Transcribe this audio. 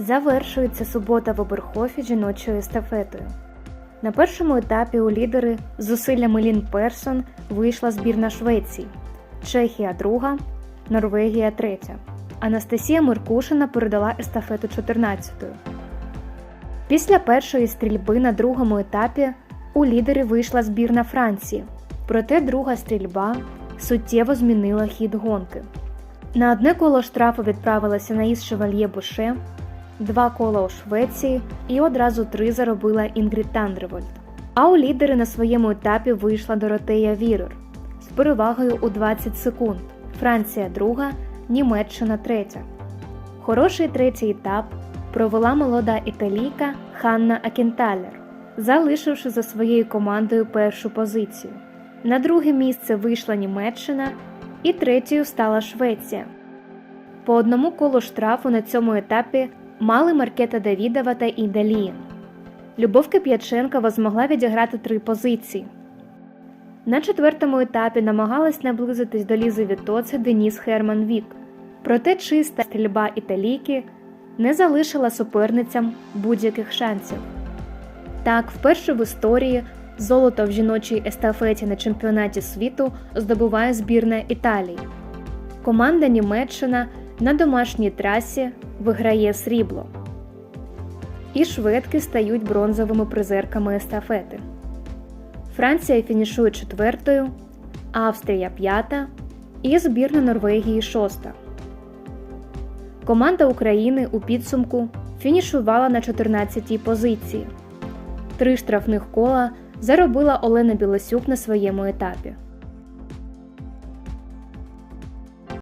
Завершується субота в Оберхофі жіночою естафетою. На першому етапі у лідери з зусиллями Лін Персон вийшла збірна Швеції, Чехія друга, Норвегія третя. Анастасія Меркушина передала естафету 14-ю. Після першої стрільби на другому етапі у лідери вийшла збірна Франції, проте друга стрільба суттєво змінила хід гонки. На одне коло штрафу відправилася Наїс Шевальє Буше, два кола у Швеції і одразу три заробила Інгрід Тандервольд. А у лідери на своєму етапі вийшла Доротея Вірер з перевагою у 20 секунд. Франція друга, Німеччина третя. Хороший третій етап провела молода італійка Ханна Акінталер, залишивши за своєю командою першу позицію. На друге місце вийшла Німеччина і третьою стала Швеція. По одному колу штрафу на цьому етапі мали Маркета Давідова та Іда Лієн. Любов Кип'яченкова змогла відіграти три позиції. На четвертому етапі намагалась наблизитись до Лізи Вітоци Деніс Херман Вік. Проте чиста стрільба італійки не залишила суперницям будь-яких шансів. Так, вперше в історії золото в жіночій естафеті на чемпіонаті світу здобуває збірна Італії. Команда Німеччина на домашній трасі виграє срібло. І шведки стають бронзовими призерками естафети. Франція фінішує четвертою, Австрія п'ята і збірна Норвегії шоста. Команда України у підсумку фінішувала на 14-й позиції. Три штрафних кола заробила Олена Білосюк на своєму етапі.